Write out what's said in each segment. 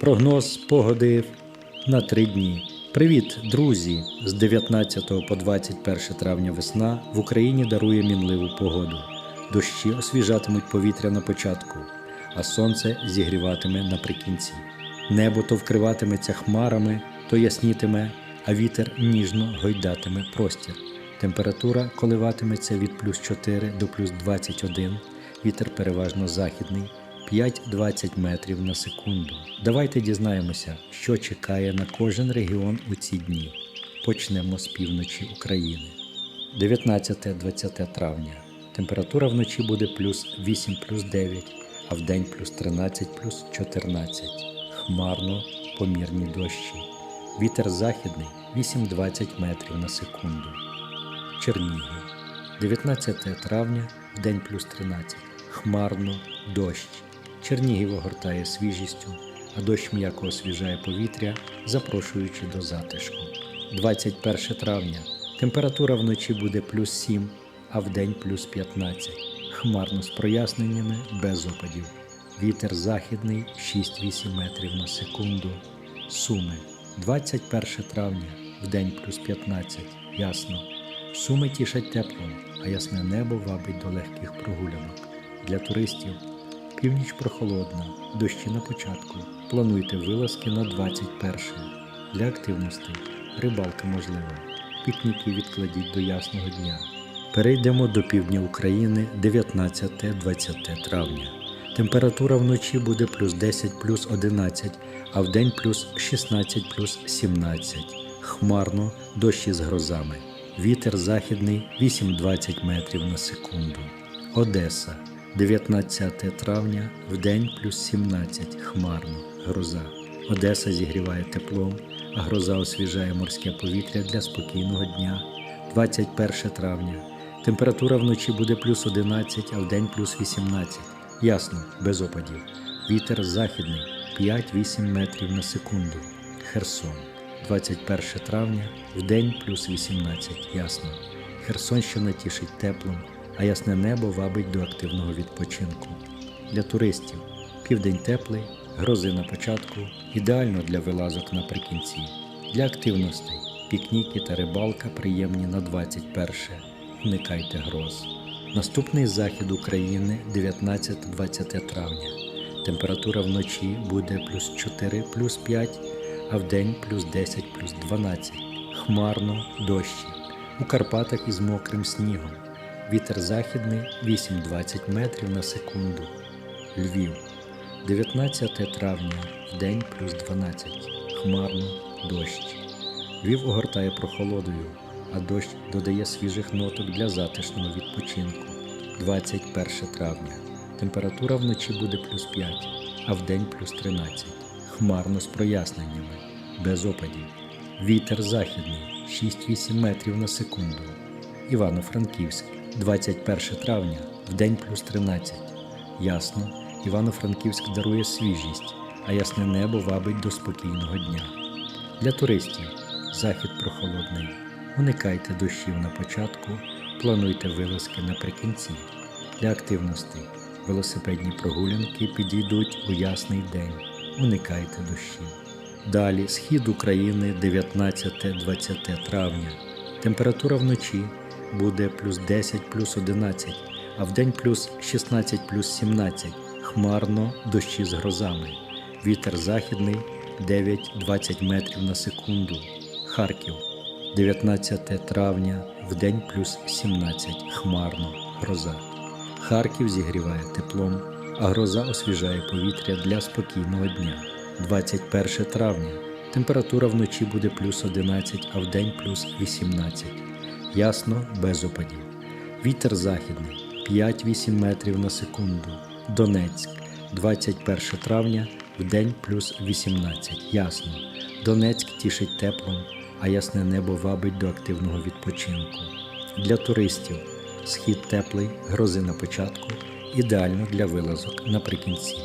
Прогноз погоди на три дні. Привіт, друзі! З 19 по 21 травня весна в Україні дарує мінливу погоду. Дощі освіжатимуть повітря на початку, а сонце зігріватиме наприкінці. Небо то вкриватиметься хмарами, то яснітиме, а вітер ніжно гойдатиме простір. Температура коливатиметься від плюс 4 до плюс 21, вітер переважно західний, 5-20 метрів на секунду. Давайте дізнаємося, що чекає на кожен регіон у ці дні. Почнемо з півночі України. 19-20 травня. Температура вночі буде плюс 8 плюс 9, а вдень плюс 13 плюс 14. Хмарно помірні дощі. Вітер західний 8-20 метрів на секунду. Чернігів. 19 травня, вдень плюс 13. Хмарно, дощ. Чернігів огортає свіжістю, а дощ м'яко освіжає повітря, запрошуючи до затишку. 21 травня. Температура вночі буде плюс 7, а вдень плюс 15. Хмарно з проясненнями без опадів. Вітер західний 6-8 метрів на секунду. Суми. 21 травня, вдень плюс 15. Ясно. Суми тішать теплом, а ясне небо вабить до легких прогулянок. Для туристів північ прохолодна, дощі на початку. Плануйте вилазки на 21. Для активностей рибалка можлива. Пікніки відкладіть до ясного дня. Перейдемо до півдня України 19-20 травня. Температура вночі буде плюс 10 плюс 11, а вдень плюс 16 плюс 17. Хмарно, дощі з грозами. Вітер західний 8-20 метрів на секунду. Одеса. 19 травня, вдень плюс 17, хмарно, гроза. Одеса зігріває теплом, а гроза освіжає морське повітря для спокійного дня. 21 травня. Температура вночі буде плюс 11, а вдень плюс 18. Ясно, без опадів. Вітер західний 5-8 метрів на секунду. Херсон. 21 травня, вдень плюс 18. Ясно. Херсонщина тішить теплом, а ясне небо вабить до активного відпочинку. Для туристів південь теплий, грози на початку, ідеально для вилазок наприкінці. Для активностей пікніки та рибалка приємні на 21. Уникайте гроз. Наступний захід України 19-20 травня. Температура вночі буде плюс 4 плюс 5, а вдень плюс 10 плюс 12. Хмарно, дощі. У Карпатах із мокрим снігом. Вітер західний 8-20 метрів на секунду. Львів. 19 травня, вдень плюс 12. Хмарно, дощ. Львів огортає прохолодою, а дощ додає свіжих ноток для затишного відпочинку. 21 травня. Температура вночі буде плюс 5, а вдень плюс 13. Хмарно з проясненнями, без опадів. Вітер західний 6-8 метрів на секунду. Івано-Франківськ, 21 травня, вдень плюс 13. Ясно, Івано-Франківськ дарує свіжість, а ясне небо вабить до спокійного дня. Для туристів захід прохолодний. Уникайте дощів на початку, плануйте вилазки наприкінці. Для активностей велосипедні прогулянки підійдуть у ясний день. Уникайте дощів. Далі схід України 19-20 травня. Температура вночі буде плюс 10 плюс 11, а вдень плюс 16 плюс 17. Хмарно дощі з грозами. Вітер західний 9-20 метрів на секунду. Харків. 19 травня, вдень плюс 17, хмарно, гроза. Харків зігріває теплом, а гроза освіжає повітря для спокійного дня. 21 травня. Температура вночі буде плюс 11, а вдень плюс 18. Ясно, без опадів. Вітер західний 5-8 метрів на секунду. Донецьк. 21 травня, вдень плюс 18. Ясно. Донецьк тішить теплом, а ясне небо вабить до активного відпочинку. Для туристів схід теплий, грози на початку, ідеально для вилазок наприкінці.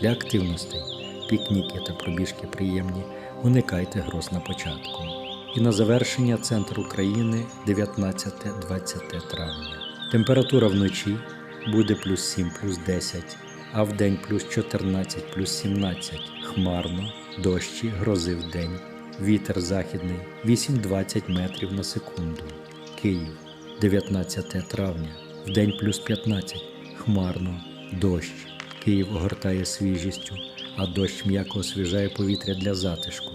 Для активностей пікніки та пробіжки приємні, уникайте гроз на початку. І на завершення центр України 19-20 травня. Температура вночі буде плюс 7 плюс 10, а вдень плюс 14 плюс 17. хмарно, дощі, грози в день, вітер західний 8-20 метрів на секунду. Київ, 19 травня, вдень плюс 15, хмарно, дощ. Київ огортає свіжістю, а дощ м'яко освіжає повітря для затишку.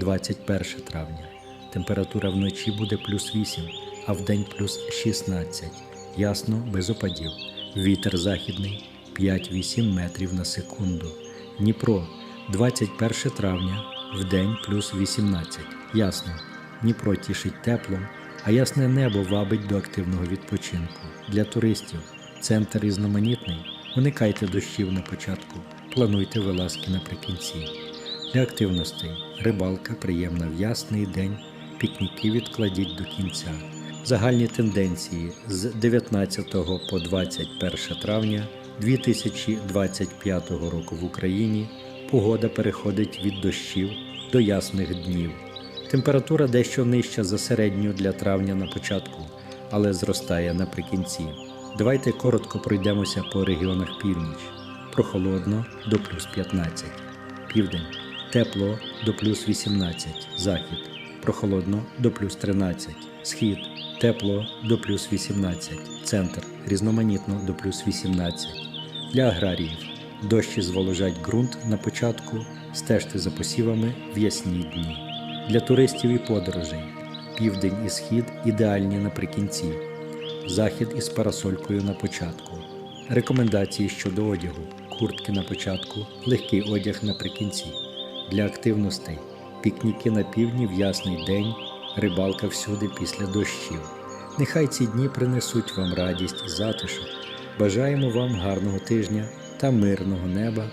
21 травня. Температура вночі буде плюс 8, а вдень плюс 16. Ясно, без опадів. Вітер західний 5-8 метрів на секунду. Дніпро 21 травня, вдень плюс 18. Ясно. Дніпро тішить теплом, а ясне небо вабить до активного відпочинку. Для туристів центр різноманітний. Уникайте дощів на початку, плануйте вилазки наприкінці. Для активностей рибалка приємна в ясний день, пікніки відкладіть до кінця. Загальні тенденції з 19 по 21 травня 2025 року в Україні погода переходить від дощів до ясних днів. Температура дещо нижча за середню для травня на початку, але зростає наприкінці. Давайте коротко пройдемося по регіонах північ. Прохолодно до плюс 15. Південь тепло до плюс 18, захід, прохолодно до плюс 13, схід, тепло до плюс 18, центр, різноманітно до плюс 18. Для аграріїв дощі зволожать ґрунт на початку, стежте за посівами в ясні дні. Для туристів і подорожей південь і схід ідеальні наприкінці, захід із парасолькою на початку. Рекомендації щодо одягу: куртки на початку, легкий одяг наприкінці. Для активностей пікніки на півдні в ясний день, рибалка всюди після дощів. Нехай ці дні принесуть вам радість і затишок. Бажаємо вам гарного тижня та мирного неба